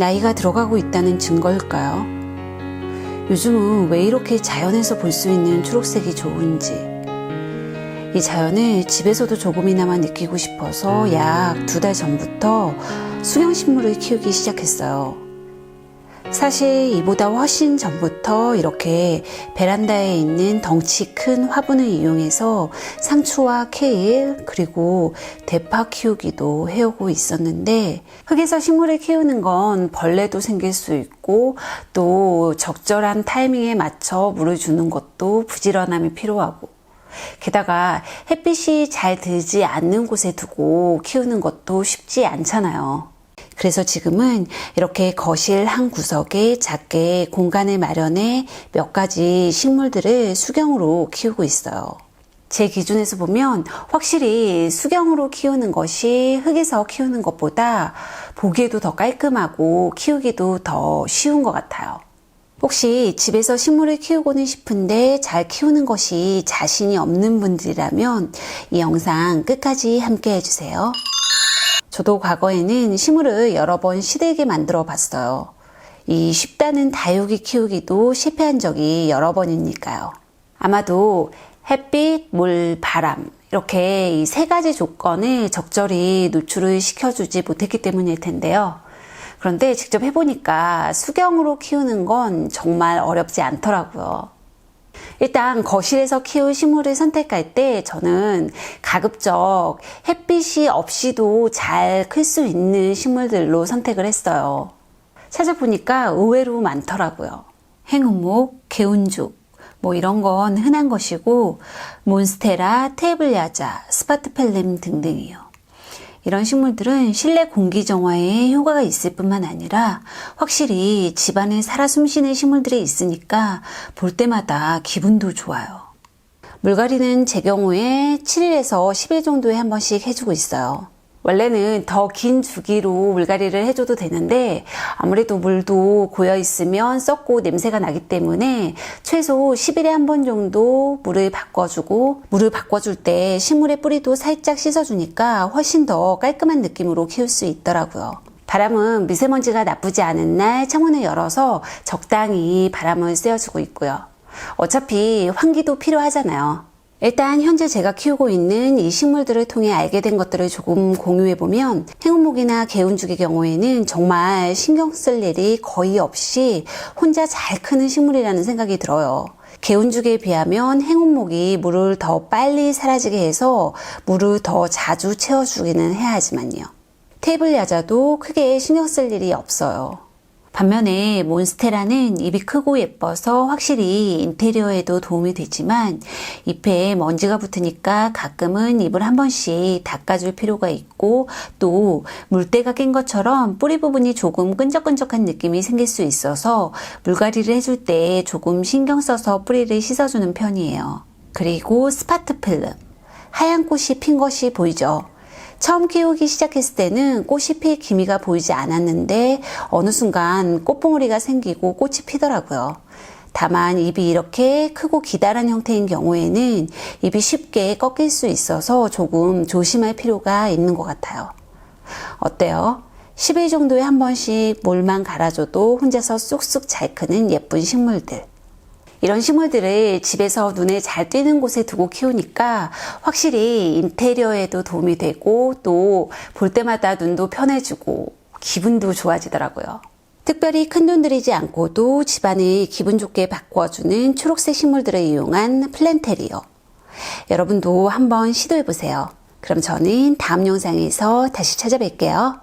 나이가 들어가고 있다는 증거일까요? 요즘은 왜 이렇게 자연에서 볼 수 있는 초록색이 좋은지. 이 자연을 집에서도 조금이나마 느끼고 싶어서 약 두 달 전부터 수경식물을 키우기 시작했어요. 사실 이보다 훨씬 전부터 이렇게 베란다에 있는 덩치 큰 화분을 이용해서 상추와 케일 그리고 대파 키우기도 해오고 있었는데 흙에서 식물을 키우는 건 벌레도 생길 수 있고 또 적절한 타이밍에 맞춰 물을 주는 것도 부지런함이 필요하고 게다가 햇빛이 잘 들지 않는 곳에 두고 키우는 것도 쉽지 않잖아요. 그래서 지금은 이렇게 거실 한 구석에 작게 공간을 마련해 몇 가지 식물들을 수경으로 키우고 있어요. 제 기준에서 보면 확실히 수경으로 키우는 것이 흙에서 키우는 것보다 보기에도 더 깔끔하고 키우기도 더 쉬운 것 같아요. 혹시 집에서 식물을 키우고는 싶은데 잘 키우는 것이 자신이 없는 분들이라면 이 영상 끝까지 함께 해주세요. 저도 과거에는 식물을 여러 번 시들게 만들어 봤어요. 이 쉽다는 다육이 키우기도 실패한 적이 여러 번이니까요. 아마도 햇빛, 물, 바람 이렇게 이 세 가지 조건을 적절히 노출을 시켜주지 못했기 때문일 텐데요. 그런데 직접 해보니까 수경으로 키우는 건 정말 어렵지 않더라고요. 일단 거실에서 키울 식물을 선택할 때 저는 가급적 햇빛이 없이도 잘 클 수 있는 식물들로 선택을 했어요. 찾아보니까 의외로 많더라고요. 행운목, 개운죽, 뭐 이런 건 흔한 것이고 몬스테라, 테이블 야자, 스파트펠렘 등등이요. 이런 식물들은 실내 공기 정화에 효과가 있을 뿐만 아니라 확실히 집안에 살아 숨쉬는 식물들이 있으니까 볼 때마다 기분도 좋아요. 물갈이는 제 경우에 7일에서 10일 정도에 한 번씩 해주고 있어요. 원래는 더 긴 주기로 물갈이를 해줘도 되는데 아무래도 물도 고여 있으면 썩고 냄새가 나기 때문에 최소 10일에 한 번 정도 물을 바꿔주고 물을 바꿔줄 때 식물의 뿌리도 살짝 씻어주니까 훨씬 더 깔끔한 느낌으로 키울 수 있더라고요. 바람은 미세먼지가 나쁘지 않은 날 창문을 열어서 적당히 바람을 쐬어주고 있고요. 어차피 환기도 필요하잖아요. 일단 현재 제가 키우고 있는 이 식물들을 통해 알게 된 것들을 조금 공유해 보면 행운목이나 개운죽의 경우에는 정말 신경 쓸 일이 거의 없이 혼자 잘 크는 식물이라는 생각이 들어요. 개운죽에 비하면 행운목이 물을 더 빨리 사라지게 해서 물을 더 자주 채워주기는 해야 하지만요. 테이블 야자도 크게 신경 쓸 일이 없어요. 반면에 몬스테라는 잎이 크고 예뻐서 확실히 인테리어에도 도움이 되지만 잎에 먼지가 붙으니까 가끔은 잎을 한 번씩 닦아줄 필요가 있고 또 물때가 낀 것처럼 뿌리 부분이 조금 끈적끈적한 느낌이 생길 수 있어서 물갈이를 해줄 때 조금 신경 써서 뿌리를 씻어주는 편이에요. 그리고 스파트 필름. 하얀 꽃이 핀 것이 보이죠? 처음 키우기 시작했을 때는 꽃이 필 기미가 보이지 않았는데 어느 순간 꽃봉오리가 생기고 꽃이 피더라고요. 다만 잎이 이렇게 크고 기다란 형태인 경우에는 잎이 쉽게 꺾일 수 있어서 조금 조심할 필요가 있는 것 같아요. 어때요? 10일 정도에 한 번씩 물만 갈아줘도 혼자서 쑥쑥 잘 크는 예쁜 식물들. 이런 식물들을 집에서 눈에 잘 띄는 곳에 두고 키우니까 확실히 인테리어에도 도움이 되고 또 볼 때마다 눈도 편해지고 기분도 좋아지더라고요. 특별히 큰 돈 들이지 않고도 집안을 기분 좋게 바꿔주는 초록색 식물들을 이용한 플랜테리어. 여러분도 한번 시도해 보세요. 그럼 저는 다음 영상에서 다시 찾아뵐게요.